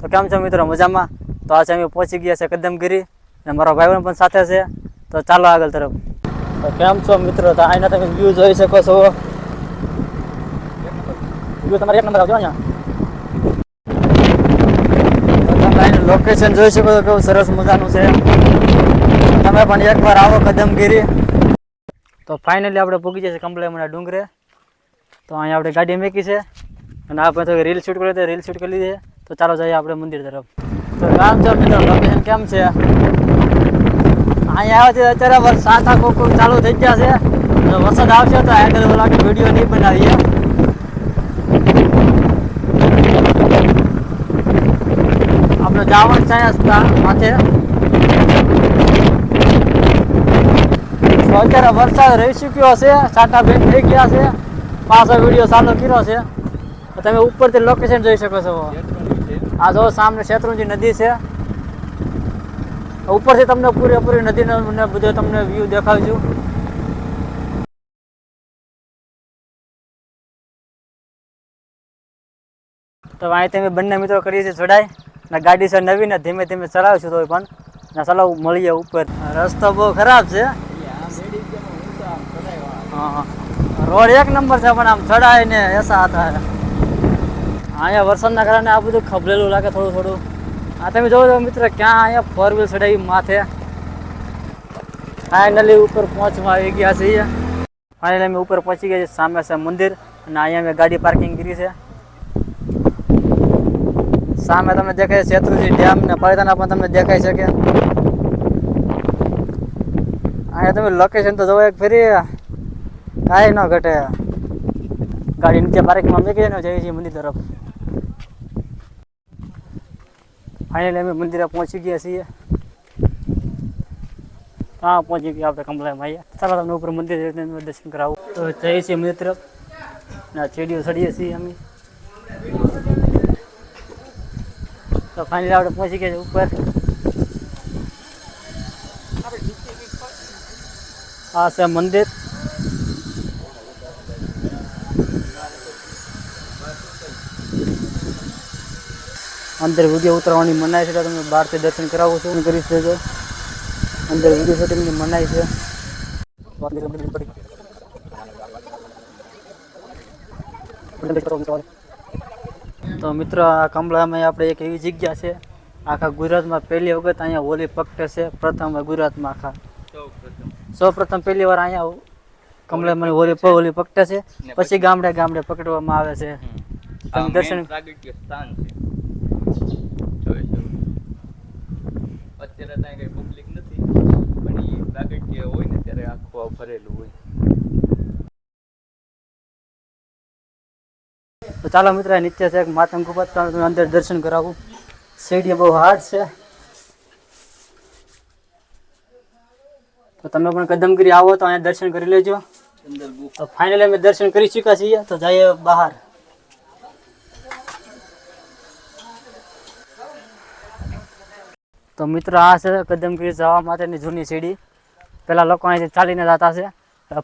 તો કેમ છો મિત્રો? મજામાં? તો આજે અમે પહોંચી ગયા છે કદમગીરી અને મારો ભાઈબંધ પણ સાથે છે. તો ચાલો આગળ તરફ. તો કેમ છો મિત્રો? તો આના તમે વ્યૂ જોઈ શકો છો. વ્યૂ તમારે એક નંબર આવજો અહીંયા. લોકેશન જોઈ શકો છો, કેવું સરસ મજાનું છે. તમે પણ એકવાર આવો કદમગીરી. તો ફાઇનલી આપણે પૂગી જશે કમ્પ્લેમના ડુંગરે. તો અહીંયા આપણે ગાડી મૂકી છે. અને આપણે તો રીલ શૂટ કરી દે રીલ શૂટ કરી લીધી તો ચાલો જઈએ આપણે મંદિર તરફ. તો છો મિત્રો લોકેશન કેમ છે? અહીંયા આવે છે અત્યારે વરસાદ આખો ચાલુ થઈ ગયા છે. જો વરસાદ આવશે તો આગળ ઓલા વીડિયો નહીં બનાવીએ. આપણે જાવણ છે માથે. અત્યારે વરસાદ રહી ચૂક્યો છે સાટા બેન થઈ ગયા છે. પાછો વીડિયો ચાલુ કર્યો છે. તમે ઉપરથી લોકેશન જોઈ શકો છો. આ જો સામે શેત્રુંજી નદી છે ઉપરથી તમને પૂરેપૂરી નદીનો બધો તમને વ્યૂ દેખાડું તો અહીં તમે બંને મિત્રો કરીએ છીએ ચડાઈ ને ગાડી છે નવી ને ધીમે ધીમે ચલાવીશું તો પણ ને ચલાવ મળીએ ઉપર. રસ્તો બહુ ખરાબ છે. હા હા રોડ એક નંબર છે પણ આમ ચડાય ને એસા હતા. અહીંયા વરસાદના કારણે આ બધું ખબલેલું લાગે થોડું થોડું આ તમે જોવો છો મિત્ર ક્યાં અહીંયા ફોર વ્હીલ ચડાવી માથે ફાઇનલી ઉપર પહોંચવા આવી ગયા છીએ ફાઇનલી અમે ઉપર પહોંચી ગયા છીએ સામે છે મંદિર અને અહીંયા મેં ગાડી પાર્કિંગ કરી છે સામે તમને દેખાય છે શેત્રુજી ડેમ ને પાલિતાના પણ તમને દેખાઈ શકે અહીંયા તમે લોકેશન તો જોવો એક ફરી કાંઈ ન ઘટે ગાડી નીચે પાર્કિંગમાં મૂકી ને જઈએ છીએ મંદિર તરફ ફાઇનલી અમે મંદિરે પહોંચી ગયા છીએ હા પહોંચી ગયા આપણે કમલામાં અહીંયા ચાલો તમને ઉપર મંદિર જઈને અમે દર્શન કરાવું તો જઈએ છીએ મંદિર તરફ ને આ ચેડીઓ ચડીએ છીએ અમે તો ફાઇનલી આપણે પહોંચી ગયા છે ઉપર આ છે મંદિર અંદર વીડિયો ઉતરવાની મનાઈ છે તો તમે બહારથી દર્શન કરાવો છો કરી શકો અંદર વીડિયો શૂટિંગની મનાઈ છે. તો મિત્રો આ કમળામાં આપણે એક એવી જગ્યા છે આખા ગુજરાતમાં પહેલી વખત અહીંયા હોલી પકટે છે પ્રથમ ગુજરાતમાં આખા. સૌ પ્રથમ પહેલી વાર અહીંયા કમળામાં હોલી હોલી પકટે છે પછી ગામડે ગામડે પકડવામાં આવે છે. દર્શન પ્રાગટ્ય સ્થાન છે જોઈ શકો. અત્યારે ત્યાં કઈ પબ્લિક નથી પણ એ પ્રાગટ્ય હોય ને ત્યારે આખું આ ભરેલું હોય. તો ચાલો મિત્ર નીચે છે એક માતમ ગુફા તો તમને અંદર દર્શન કરાવું. સીડી બહુ હાર્ડ છે. તો તમે પણ કદમગીરી આવો તો અહીંયા દર્શન કરી લેજો. અંદર તો ફાઇનલી અમે દર્શન કરી ચૂક્યા છીએ તો જઈએ બહાર. તો મિત્રો આ છે કદમગીરી જવા માટેની જૂની સીડી. પેલા લોકો અહીંથી ચાલીને જતા છે.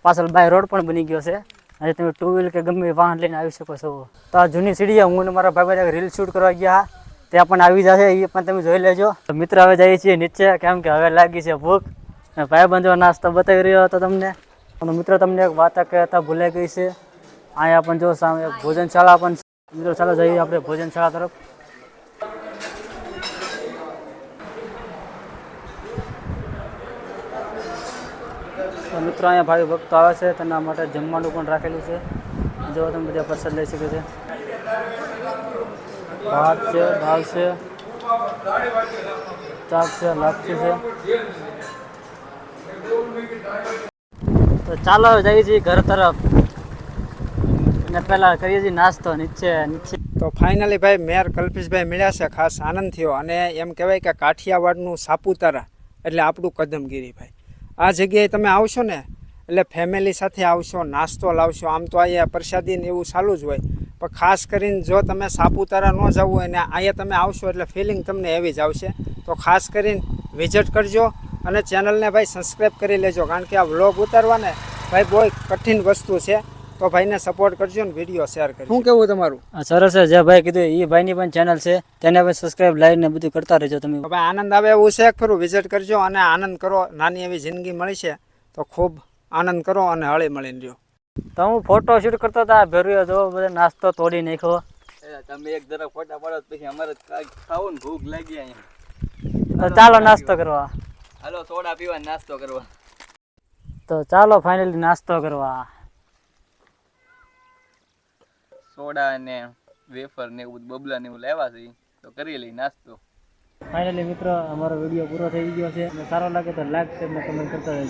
પાછળ બાય રોડ પણ બની ગયો છે. આજે તમે ટુ વ્હીલ કે ગમે વાહન લઈને આવી શકો છો. તો આ જૂની સીડી હું મારા ભાઈ રીલ શૂટ કરવા ગયા ત્યાં પણ આવી જશે. એ પણ તમે જોઈ લેજો. તો મિત્ર હવે જઈએ છીએ નીચે. કેમ કે હવે લાગી છે ભૂખ. અને ભાઈબંધો નાસ્તો બતાવી રહ્યો હતો તમને. અને મિત્રો તમને એક વાત કહેતા ભૂલાઈ ગઈ છે. અહીંયા પણ જો સામે ભોજનશાળા પણ મિત્રો ચાલો જઈએ આપણે ભોજનશાળા તરફ. તો મિત્રો અહીંયા ભાઈ ભક્તો આવે છે, તેના માટે જમવાનું પણ રાખેલું છે. જો તમે બધા પ્રસાદ લઈ શકે છે. ભાત છે, દાળ છે ચાક છે, લાપસી છે. તો ચાલો જઈએ છીએ ઘર તરફ. ને પહેલા કરીએ છીએ નાસ્તો નીચે નીચે. તો ફાઇનલી ભાઈ, મેયર કલ્પેશભાઈ મળ્યા છે, ખાસ આનંદ થયો. અને એમ કહેવાય કે કાઠિયાવાડનું સાપુતારા, એટલે આપણું કદમગીરી ભાઈ. આ જગ્યાએ તમે આવશો ને, એટલે ફેમિલી સાથે આવશો, નાસ્તો લાવશો, આમ તો અહીંયા પ્રસાદી ને એવું ચાલુ જ હોય. પણ ખાસ કરીને જો તમે સાપુતારા ન જવું હોય ને અહીંયા તમે આવશો એટલે ફિલિંગ તમને એવી જ આવશે. તો ખાસ કરીને વિઝિટ કરજો અને ચેનલને ભાઈ સબસ્ક્રાઈબ કરી લેજો. કારણ કે આ વ્લોગ ઉતારવા ને ભાઈ બહુ કઠિન વસ્તુ છે. તો ભાઈને સપોર્ટ કરજો ને વીડિયો શેર કરજો. શું કેવું તમારું? સરસ છે. જે ભાઈ કીધું એ ભાઈની પણ ચેનલ છે. તેને પણ સબસ્ક્રાઈબ લાઈક ને બધું કરતા રહેજો તમે. હવે આનંદ આવે એવું છે ખરું વિઝિટ કરજો અને આનંદ કરો. નાની એવી જિંદગી મળી છે તો ખૂબ આનંદ કરો અને હળી મળીને રહ્યો. તો હું ફોટો શૂટ કરતો હતા ભેરુએ જો બધો નાસ્તો તોડી નાખ્યો. એ તમે એક જરા ફોટા પાડો પછી અમારે કાંઈક ખાવું ને ભૂખ લાગી અહીંયા. તો ચાલો નાસ્તો કરવા. હાલો સોડા પીવા નાસ્તો કરવા. તો ચાલો ફાઇનલી નાસ્તો કરવા. સોડા ને વેફર ને એવું બબલા ને એવું લાવ્યા છે તો કરી લઈ નાસ્તો. ફાઇનલી મિત્રો, અમારો વીડિયો પૂરો થઈ ગયો છે. અને સારો લાગે તો લાઈક શેર ને કમેન્ટ કરતા રહેજો.